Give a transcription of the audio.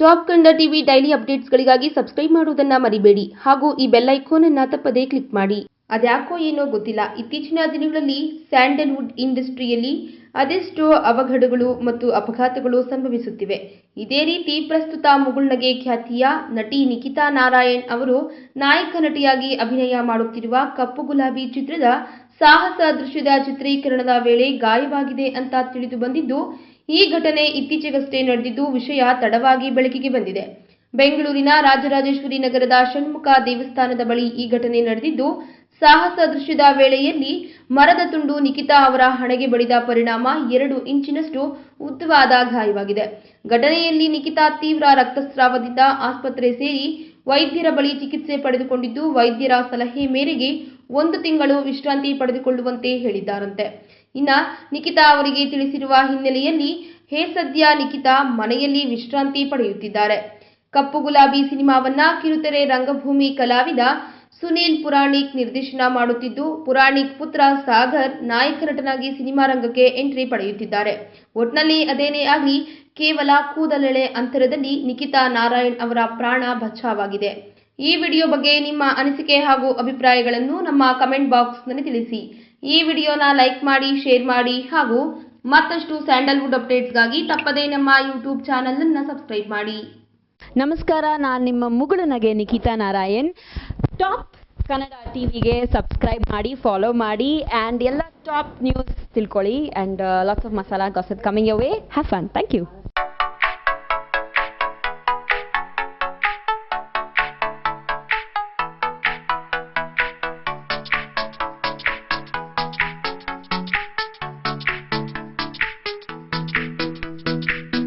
Top Kannada TV daily ಅಪ್ಡೇಟ್ಸ್ಗಳಿಗಾಗಿ subscribe ಮಾಡುವುದನ್ನ ಮರಿಬೇಡಿ ಹಾಗೂ ಈ ಬೆಲ್ ಐಕಾನ್ ಅನ್ನ ತಪ್ಪದೇ ಕ್ಲಿಕ್ ಮಾಡಿ. ಅದ್ಯಾಕೋ ಏನೋ ಗೊತ್ತಿಲ್ಲ. ಇತ್ತೀಚಿನ ದಿನಗಳಲ್ಲಿ ಸ್ಯಾಂಡಲ್ವುಡ್ ಇಂಡಸ್ಟ್ರಿಯಲ್ಲಿ ಅದೆಷ್ಟೋ ಅವಘಡಗಳು ಮತ್ತು ಅಪಘಾತಗಳು ಸಂಭವಿಸುತ್ತಿವೆ. ಇದೇ ರೀತಿ ಪ್ರಸ್ತುತ ಮುಗುಳ್ನಗೆ ಖ್ಯಾತಿಯ ನಟಿ ನಿಖಿತಾ ನಾರಾಯಣ್ ಅವರು ನಾಯಕ ನಟಿಯಾಗಿ ಅಭಿನಯ ಮಾಡುತ್ತಿರುವ ಕಪ್ಪು ಗುಲಾಬಿ ಚಿತ್ರದ ಸಾಹಸ ದೃಶ್ಯದ ಚಿತ್ರೀಕರಣದ ವೇಳೆ ಗಾಯವಾಗಿದೆ ಅಂತ ತಿಳಿದು ಬಂದಿದ್ದು ಈ ಘಟನೆ ಇತ್ತೀಚೆಗಷ್ಟೇ ನಡೆದಿದ್ದು ವಿಷಯ ತಡವಾಗಿ ಬೆಳಕಿಗೆ ಬಂದಿದೆ. ಬೆಂಗಳೂರಿನ ರಾಜರಾಜೇಶ್ವರಿ ನಗರದ ಷಣ್ಮುಖ ದೇವಸ್ಥಾನದ ಬಳಿ ಈ ಘಟನೆ ನಡೆದಿದ್ದು, ಸಾಹಸ ದೃಶ್ಯದ ವೇಳೆಯಲ್ಲಿ ಮರದ ತುಂಡು ನಿಖಿತಾ ಅವರ ಹಣೆಗೆ ಬಡಿದ ಪರಿಣಾಮ ಎರಡು ಇಂಚಿನಷ್ಟು ಉದ್ದವಾದ ಗಾಯವಾಗಿದೆ. ಘಟನೆಯಲ್ಲಿ ನಿಖಿತಾ ತೀವ್ರ ರಕ್ತಸ್ರಾವದಿಂದ ಆಸ್ಪತ್ರೆ ಸೇರಿ ವೈದ್ಯರ ಬಳಿ ಚಿಕಿತ್ಸೆ ಪಡೆದುಕೊಂಡಿದ್ದು, ವೈದ್ಯರ ಸಲಹೆ ಮೇರೆಗೆ ಒಂದು ತಿಂಗಳು ವಿಶ್ರಾಂತಿ ಪಡೆದುಕೊಳ್ಳುವಂತೆ ಹೇಳಿದ್ದಾರಂತೆ. ಇನ್ನ ನಿಖಿತಾ ಅವರಿಗೆ ತಿಳಿಸಿರುವ ಹಿನ್ನೆಲೆಯಲ್ಲಿ ಹೇ ಸದ್ಯ ನಿಖಿತಾ ಮನೆಯಲ್ಲಿ ವಿಶ್ರಾಂತಿ ಪಡೆಯುತ್ತಿದ್ದಾರೆ. ಕಪ್ಪು ಗುಲಾಬಿ ಸಿನಿಮಾವನ್ನ ಕಿರುತೆರೆ ರಂಗಭೂಮಿ ಕಲಾವಿದ ಸುನೀಲ್ ಪುರಾಣಿಕ್ ನಿರ್ದೇಶನ ಮಾಡುತ್ತಿದ್ದು, ಪುರಾಣಿಕ್ ಪುತ್ರ ಸಾಗರ್ ನಾಯಕ ನಟನಾಗಿ ಸಿನಿಮಾ ರಂಗಕ್ಕೆ ಎಂಟ್ರಿ ಪಡೆಯುತ್ತಿದ್ದಾರೆ. ಒಟ್ನಲ್ಲಿ ಅದೇನೇ ಆಗಲಿ ಕೇವಲ ಕೂದಲೆಳೆ ಅಂತರದಲ್ಲಿ ನಿಖಿತಾ ನಾರಾಯಣ್ ಅವರ ಪ್ರಾಣ ಬಚಾವಾಗಿದೆ. ಈ ವಿಡಿಯೋ ಬಗ್ಗೆ ನಿಮ್ಮ ಅನಿಸಿಕೆ ಹಾಗೂ ಅಭಿಪ್ರಾಯಗಳನ್ನು ನಮ್ಮ ಕಮೆಂಟ್ ಬಾಕ್ಸ್ನಲ್ಲಿ ತಿಳಿಸಿ. ಈ ವಿಡಿಯೋನ ಲೈಕ್ ಮಾಡಿ, ಶೇರ್ ಮಾಡಿ ಹಾಗೂ ಮತ್ತಷ್ಟು ಸ್ಯಾಂಡಲ್ವುಡ್ ಅಪ್ಡೇಟ್ಸ್ಗಾಗಿ ತಪ್ಪದೇ ನಮ್ಮ ಯೂಟ್ಯೂಬ್ ಚಾನಲ್ ಅನ್ನು ಸಬ್ಸ್ಕ್ರೈಬ್ ಮಾಡಿ. ನಮಸ್ಕಾರ, ನಾನು ನಿಮ್ಮ ಮುಗುಳುನಗೆ ನಿಖಿತಾ ನಾರಾಯಣ್. ಟಾಪ್ ಕನ್ನಡ ಟಿವಿಗೆ ಸಬ್ಸ್ಕ್ರೈಬ್ ಮಾಡಿ, ಫಾಲೋ ಮಾಡಿ ಆ್ಯಂಡ್ ಎಲ್ಲ ಟಾಪ್ ನ್ಯೂಸ್ ತಿಳ್ಕೊಳ್ಳಿ and lots of masala gossip coming away have fun thank you